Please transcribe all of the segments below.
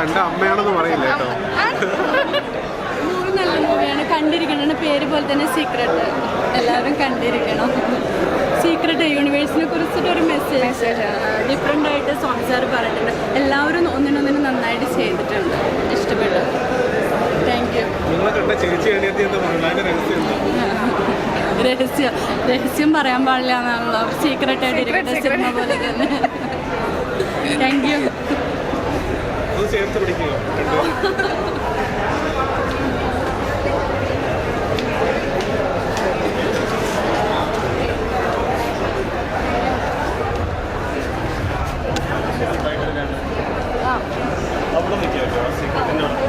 കണ്ട അമ്മയാണെന്ന് പറയില്ല കേട്ടോ. നല്ല മൂവിയാണ്. കണ്ടിരിക്കണം പേര് പോലെ തന്നെ സീക്രട്ട് എല്ലാവരും കണ്ടിരിക്കണം. സീക്രട്ട് യൂണിവേഴ്സിനെ കുറിച്ചിട്ട് ഒരു മെസ്സേജ് ഡിഫറെന്റ് ആയിട്ട് സ്വാമി പറഞ്ഞിട്ടുണ്ട്. എല്ലാവരും ഒന്നിനൊന്നിനും നന്നായിട്ട് ചെയ്തിട്ടുണ്ട്. ഇഷ്ടപ്പെട്ടു. താങ്ക് യു രഹസ്യം രഹസ്യം. പറയാൻ പാടില്ല എന്നാണല്ലോ. സീക്രട്ട് ആയിട്ട് സിനിമ പോലെ തന്നെ. അവിടെ നിൽക്കുക സീക്രട്ടിന്റെ അവിടെ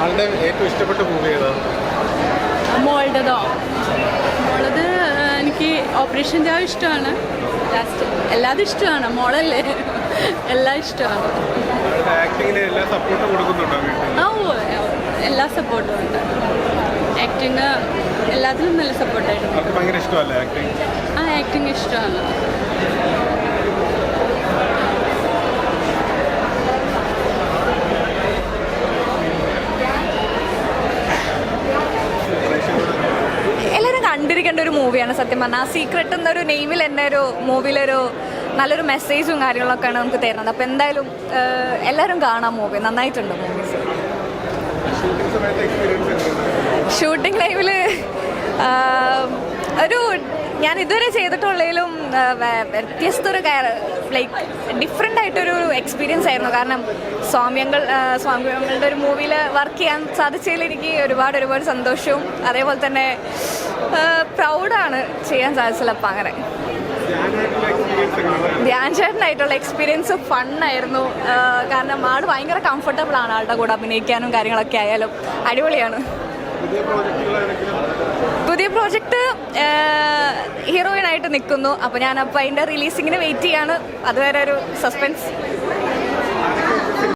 ആളുടെ ഏറ്റവും ഇഷ്ടപ്പെട്ട മൂവി ഏതാ? മോളുടേതോ? മോളത് എനിക്ക് ഓപ്പറേഷൻ ജാവ് ഇഷ്ടമാണ്. ലാസ്റ്റ് എല്ലാതും ഇഷ്ടമാണ്. മോളല്ലേ? എല്ലാം ഇഷ്ടമാണ്. ആ ഓ എല്ലാ സപ്പോർട്ടും ഉണ്ട്. ആക്ടിങ് എല്ലാത്തിലും നല്ല ആക്ടിങ് ആ ആക്ടിങ് ഇഷ്ടമാണ് എല്ലാവരും ഒരു മൂവിയാണ് സത്യം പറഞ്ഞാൽ ആ സീക്രട്ട് എന്നൊരു നെയിമിൽ തന്നെ ഒരു മൂവിയിലൊരു നല്ലൊരു മെസ്സേജും കാര്യങ്ങളൊക്കെയാണ് നമുക്ക് തരുന്നത്. അപ്പോൾ എന്തായാലും എല്ലാവരും കാണാം മൂവി. നന്നായിട്ടുണ്ട് മൂവീസ് ഷൂട്ടിംഗ് ലൈവിൽ ഒരു ഞാൻ ഇതുവരെ ചെയ്തിട്ടുള്ളതിലും വ്യത്യസ്ത ഒരു ലൈക്ക് ഡിഫറെന്റ് ആയിട്ടൊരു എക്സ്പീരിയൻസ് ആയിരുന്നു. കാരണം സ്വാമ്യങ്ങൾ സ്വാമ്യങ്ങളുടെ ഒരു മൂവിയിൽ വർക്ക് ചെയ്യാൻ സാധിച്ചതിൽ എനിക്ക് ഒരുപാട് ഒരുപാട് സന്തോഷവും അതേപോലെ തന്നെ പ്രൗഡാണ് ചെയ്യാൻ സാധിച്ചത് അപ്പം അങ്ങനെ. ധ്യാൻചേട്ടനായിട്ടുള്ള എക്സ്പീരിയൻസ് ഫണ്ണായിരുന്നു കാരണം ആൾ ഭയങ്കര കംഫർട്ടബിൾ ആണ് ആളുടെ കൂടെ അഭിനയിക്കാനും കാര്യങ്ങളൊക്കെ ആയാലും. അടിപൊളിയാണ്. പുതിയ പ്രോജക്റ്റ് ഹീറോയിനായിട്ട് നിൽക്കുന്നു. അപ്പോൾ ഞാൻ അപ്പോൾ അതിന്റെ റിലീസിങ്ങിന് വെയിറ്റ് ചെയ്യാണ്. അതുവരെ ഒരു സസ്പെൻസ്